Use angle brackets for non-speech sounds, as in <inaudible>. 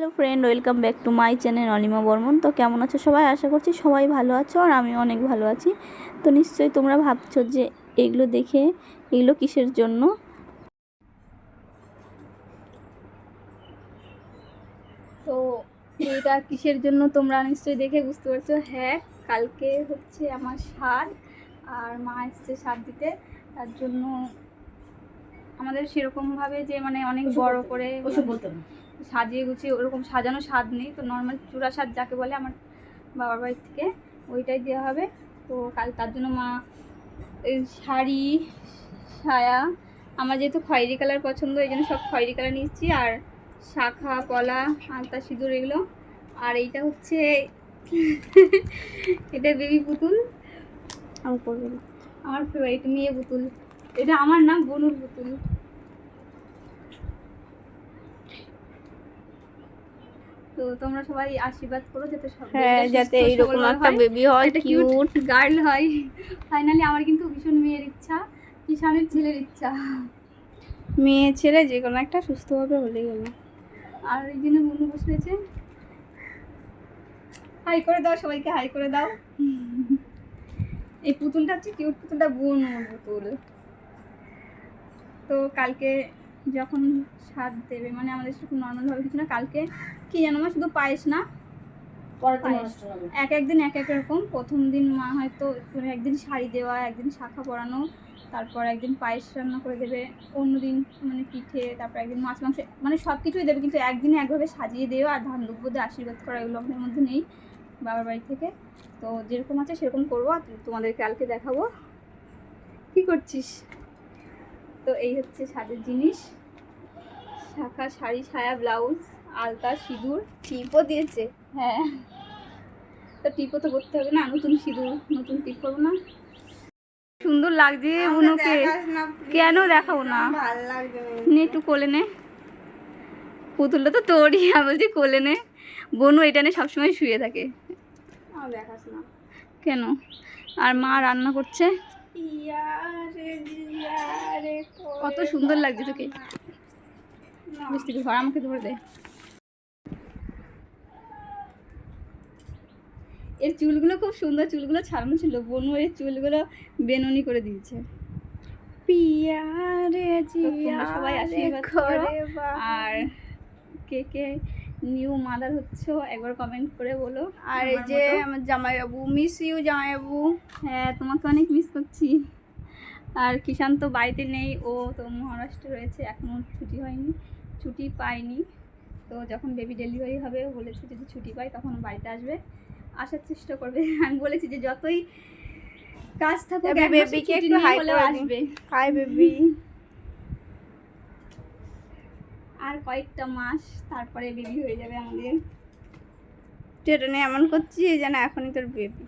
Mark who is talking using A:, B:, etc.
A: Hello friend welcome back to my channel Anima Barman. তো কেমন আছো সবাই? আশা করছি সবাই ভালো আছো আর আমি অনেক ভালো আছি। তো নিশ্চয়ই তোমরা ভাবছ যে এগুলো দেখে এগুলো কিসের জন্য? তো এটা কিসের জন্য তোমরা নিশ্চয়ই দেখে বুঝতে পারছ? হ্যাঁ কালকে হচ্ছে আমার স্বাদ আর মা এসছে স্বাদ দিতে। তার জন্য আমাদের সেরকমভাবে যে মানে অনেক বড় করে
B: ওসব বলতো না
A: সাজিয়ে গুছিয়ে ওরকম সাজানো স্বাদ নেই। তো নর্মাল চূড়া স্বাদ যাকে বলে আমার বাবার বাড়ি থেকে ওইটাই দেওয়া হবে। তো কাল তার জন্য মা এই শাড়ি সায়া আমার যেহেতু খয়েরি কালার পছন্দ এই জন্য সব খয়েরি কালার নিচ্ছি আর শাখা পলা আলতা সিঁদুর এগুলো। আর এইটা হচ্ছে <laughs> এটা বেবি পুতুল। আমার আমার ফেভারিট মেয়ে পুতুল। এটা আমার না বনুর পুতুল। তো তোমরা সবাই আশীর্বাদ করো যাতে
B: হ্যাঁ যাতে এইরকম একটা বেবি হয়
A: একটা
B: কিউট
A: গার্ল হয়। ফাইনালি আমার কিন্তু ভীষণ মেয়ের ইচ্ছা কিষানের ছেলের ইচ্ছা।
B: মেয়ে ছেলে যে কোনো একটা সুস্থভাবে হলেই হলো।
A: আর এই জন্য মনু বসে রয়েছে হাই করে দাও সবাইকে হাই করে দাও। এই পুতুলটা হচ্ছে কিউট পুতুলটা বোন পুতুল। তো কালকে যখন স্বাদ দেবে মানে আমাদের সেরকম নর্মালভাবে কিছু না কালকে কি জানো মা শুধু পায়েস না। এক একদিন এক এক রকম। প্রথম দিন মা হয়তো একদিন শাড়ি দেওয়া একদিন শাখা পরানো তারপর একদিন পায়েস রান্না করে দেবে। অন্যদিন মানে পিঠে তারপর একদিন মাছ মাংস মানে সব কিছুই দেবে কিন্তু একদিনে একভাবে সাজিয়ে দেওয়া আর ধান দুব্বো দিয়ে আশীর্বাদ করা এগুলো আমাদের মধ্যে নেই বাবার বাড়ি থেকে। তো যেরকম আছে সেরকম করব আর তোমাদের কালকে দেখাবো। কি করছিস? তো এই হচ্ছে সাজের জিনিস। শাখা শাড়ি ছায়া ব্লাউজ আলতা সিঁদুর।
B: টিপও দিয়েছে।
A: হ্যাঁ। তো টিপও তো করতে হবে না নতুন সিঁদুর নতুন টিপ করব না। সুন্দর লাগছে উনুকে। কেন দেখাবো না? নে একটু কোলে নে। পুতুলটা তো তোরই আমি বলছি কোলে নে। বনু এটা নিয়ে সবসময় শুয়ে থাকে।
B: না।
A: কেন? আর মা রান্না করছে? কত সুন্দর লাগছে তোকে। বুঝতে ধর আমাকে ধরে দে। এর চুলগুলো খুব সুন্দর চুলগুলো ছাড়ানো ছিল। বনু এর চুলগুলো বেনুনি করে দিয়েছে।
B: পিয়ারে
A: সবাই আশীর্বাদ করো। আর কে কে নিউ মাদার হচ্ছ একবার কমেন্ট করে বলো।
B: আর এই যে আমার জামাইবাবু মিস ইউ জামাইবাবু।
A: হ্যাঁ তোমাকে অনেক মিস করছি। আর কিষান তো বাড়িতে নেই ও তো মহারাষ্ট্রে রয়েছে এখনও ছুটি হয়নি ছুটি পায়নি। তো যখন বেবি ডেলিভারি হবে ও বলেছে যদি ছুটি পাই তখন বাড়িতে আসবে। আসার চেষ্টা করবে। আমি বলেছি যে যতই কাজ থাকুক
B: বেবিকে একটু হাই করে
A: আসবে।
B: হাই বেবি
A: আর কয়েকটা মাস তারপরে বেবি হয়ে যাবে আমাদের।
B: তুই এটা নিয়ে এমন করছিস যেন এখনই তোর বেবি